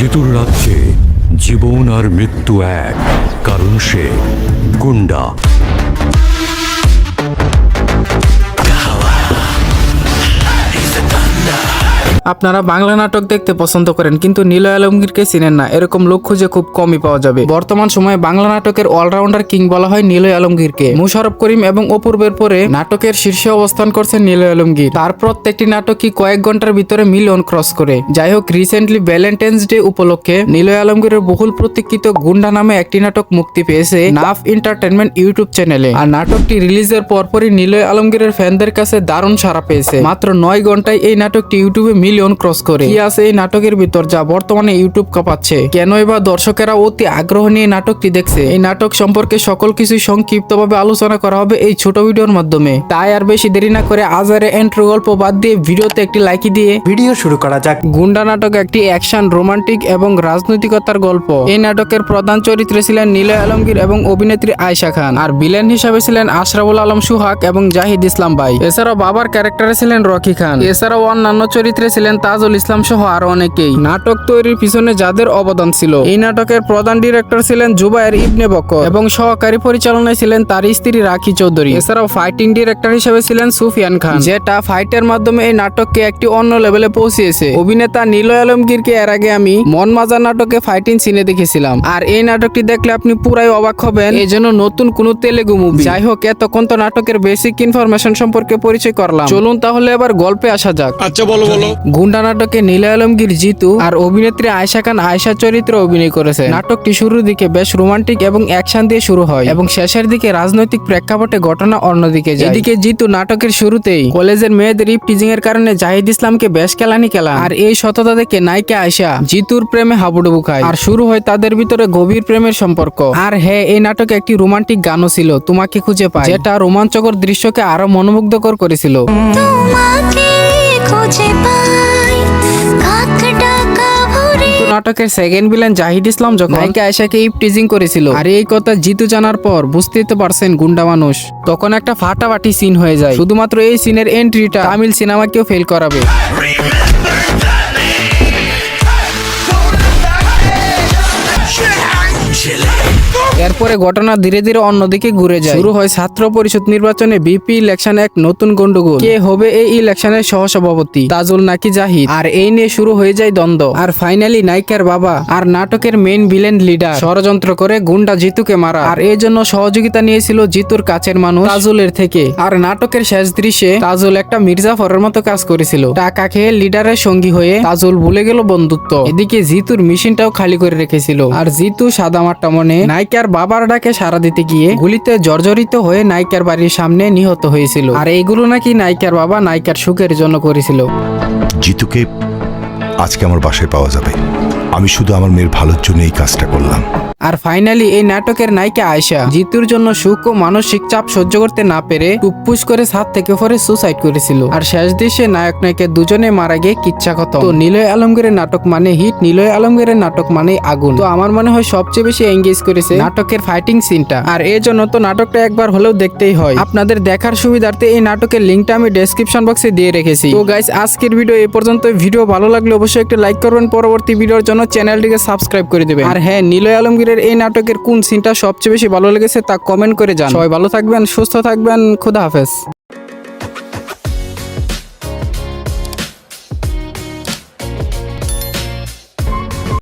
জিতুর রাজ্যে জীবন আর মৃত্যু এক। কারণ সে গুন্ডা। আপনারা বাংলা নাটক দেখতে পছন্দ করেন, কিন্তু নীলয় আলমগীরকে চিনেন না। এরকম লোক খুঁজে খুব কমই পাওয়া যাবে। বর্তমান সময়ে বাংলা নাটকের অলরাউন্ডার কিং বলা হয় নীলয় আলমগীরকে। মুশারফ করিম এবং অপূর্বের পরে নাটকের শীর্ষে অবস্থান করছেন নীলয় আলমগীর। তার প্রত্যেকটি নাটকই কয়েক ঘণ্টার ভিতরে মিলিয়ন ক্রস করে। যাই হোক রিসেন্টলি ভ্যালেন্টাইন্স ডে উপলক্ষে নীলয় আলমগীরের বহুল প্রতীক্ষিত গুন্ডা নামে একটি নাটক মুক্তি পেয়েছে নাফ এন্টারটেনমেন্ট ইউটিউব চ্যানেলে। আর নাটকটি রিলিজের পরপরই নীলয় আলমগীরের ফ্যানদের কাছে দারুণ সাড়া পেয়েছে। মাত্র নয় ঘন্টায় এই নাটকটি ইউটিউবে মিলিয়ন ক্রস করে। কি আছে এই নাটকের ভিতর যা বর্তমানে ইউটিউব কাঁপাচ্ছে? কেনই বা দর্শকেরা অতি আগ্রহ নিয়ে নাটকটি দেখছে? এই নাটক সম্পর্কে সকল কিছু সংক্ষিপ্তভাবে আলোচনা করা হবে এই ছোট ভিডিওর মাধ্যমে। তাই আর বেশি দেরি না করে আজারে এন্ট্রো গল্প বাদ দিয়ে ভিডিওতে একটি লাইক দিয়ে ভিডিও শুরু করা যাক। গুন্ডা নাটক একটি অ্যাকশন রোমান্টিক এবং রাজনৈতিকতার গল্প। এই নাটকের প্রধান চরিত্রে ছিলেন নীলয় আলমগীর এবং অভিনেত্রী আয়শা খান। আর ভিলেন হিসাবে ছিলেন আশরাফুল আলম সুহাক এবং জাহিদ ইসলাম ভাই। এছাড়াও বাবার ক্যারেক্টারে ছিলেন রকি খান। এছাড়াও অন্যান্য চরিত্রে ছিলেন তাজুল ইসলাম সহ আরও অনেকেই। নাটক তৈরির পিছনে যাদের অবদান ছিল, এই নাটকের প্রধান ডিরেক্টর ছিলেন জুবায়ের ইবনে বকর এবং সহকারী পরিচালনায় ছিলেন তার স্ত্রী রাখি চৌধুরী। এছাড়াও ফাইটিং ডিরেক্টর হিসেবে ছিলেন সুফিয়ান খান, যেটা ফাইটের মাধ্যমে এই নাটককে একটি অন্য লেভেলে পৌঁছিয়েছে। অভিনেতা নীলয় আলমগীরকে এর আগে আমি মন মাজার নাটকে ফাইটিং সিনে দেখেছিলাম। আর এই নাটকটি দেখলে আপনি পুরাই অবাক হবেন এই জন্য নতুন কোন তেলেগু মুভি যাই হোক, এতক্ষণ তো নাটকের বেসিক ইনফরমেশন সম্পর্কে পরিচয় করলাম। চলুন তাহলে এবার গল্পে আসা যাক। আচ্ছা বলো বলো। গুন্ডা নাটকে নীলা আলমগীর, জিতু আর অভিনেত্রী আয়শা খান আয়শা চরিত্রে অভিনয় করেছে। নাটকটি শুরুর দিকে বেশ রোমান্টিক এবং অ্যাকশন দিয়ে শুরু হয় এবং শেষের দিকে রাজনৈতিক প্রেক্ষাপটে ঘটনা অন্যদিকে যায়। এদিকে জিতু নাটকের শুরুতেই কলেজের মেয়েদের ইপ টিজিং এর কারণে জাহিদ ইসলামকে বেশ কেলানি কেলা আর এই সততা দেখে নায়িকা আয়শা জিতুর প্রেমে হাবুডুবু খায়। আর শুরু হয় তাদের ভিতরে গভীর প্রেমের সম্পর্ক। আর হ্যাঁ এই নাটকে একটি রোমান্টিক গানও ছিল, তোমাকে খুঁজে পাই, যেটা রোমাঞ্চকর দৃশ্যকে আরও মনোমুগ্ধকর করেছিল। তোমাকে খুঁজে পাই। কাক ডাকা ভোরে। নাটকের সেকেন্ড ভিলেন জাহিদ ইসলাম যখন নায়িকা আয়শাকে ইপ টিজিং করেছিল। আর এই কথা জিতু জানার পর বুঝতেই তো পারছেন গুন্ডা মানুষ। তখন একটা ফাটাফাটি সিন হয়ে যায়। শুধুমাত্র এই সিনের এন্ট্রিটা তামিল সিনেমাকেও ফেল করাবে। এরপরে ঘটনা ধীরে ধীরে অন্যদিকে ঘুরে যায়। শুরু হয় ছাত্র পরিষদ নির্বাচনে বিপি ইলেকশন এক নতুন গন্ডগোল। কে হবে এই ইলেকশনের সহসভাপতি? তাজুল নাকি জাহিদ? আর এই নিয়ে শুরু হয়ে যায় দ্বন্দ্ব। আর ফাইনালি নায়িকার বাবা আর নাটকের মেইন ভিলেন লিডার। ষড়যন্ত্র করে গুন্ডা জিতুকে মারা। আর এই জন্য সহযোগিতা নিয়েছিল জিতুর কাছের মানুষ তাজুলের থেকে। আর নাটকের শেষ দৃশ্যে তাজুল একটা মির্জাফরের মতো কাজ করেছিল। টাকা খেয়ে লিডারের সঙ্গী হয়ে তাজুল ভুলে গেল বন্ধুত্ব। এদিকে জিতুর মেশিনটাও খালি করে রেখেছিল। আর জিতু সাদামাটা মনে নায়িকার বাবার ডাকে সারা দিতে গিয়ে গুলিতে জর্জরিত হয়ে নায়িকার বাড়ির সামনে নিহত হয়েছিল। আর এইগুলো নাকি নায়িকার বাবা নায়িকার সুখের জন্য করেছিল। জিতুকে আজকে আমার বাসায় পাওয়া যাবে। আমি শুধু আমার মেয়ের ভালোর জন্য এই কাজটা করলাম। আর ফাইনালি এই নাটকের নায়িকা আয়শা, জিতুর জন্য সুখ ও মানসিক চাপ সহ্য করতে না পেরে টুপ্পুস করে ছাদ থেকে পরে সুসাইড করেছিল। আর শেষ দৃশ্যে নায়ক নায়িকা দুজনে মারা গিয়ে কিচ্ছা কত তো নিলয় আলমগীরের নাটক মানে হিট, নিলয় আলমগীরের নাটক মানে আগুন। তো আমার মনে হয় সবচেয়ে বেশি এঙ্গেজ করেছে নাটকের ফাইটিং সিনটা আর এই জন্য তো নাটকটা একবার হলেও দেখতেই হয়। আপনাদের দেখার সুবিধার্থে এই নাটকের লিঙ্কটা আমি ডেসক্রিপশন বক্সে দিয়ে রেখেছি। তো গাইস আজকের ভিডিও এই পর্যন্ত ভিডিও ভালো লাগলে অবশ্যই একটা লাইক করবেন। পরবর্তী ভিডিওর জন্য চ্যানেলটিকে সাবস্ক্রাইব করে দেবেন। আর হ্যাঁ নিলয় আলমগীরের এই নাটকের কোন সিনটা সবচেয়ে বেশি ভালো লেগেছে তা কমেন্ট করে জান সবাই ভালো থাকবেন, সুস্থ থাকবেন, খুদা হাফেজ।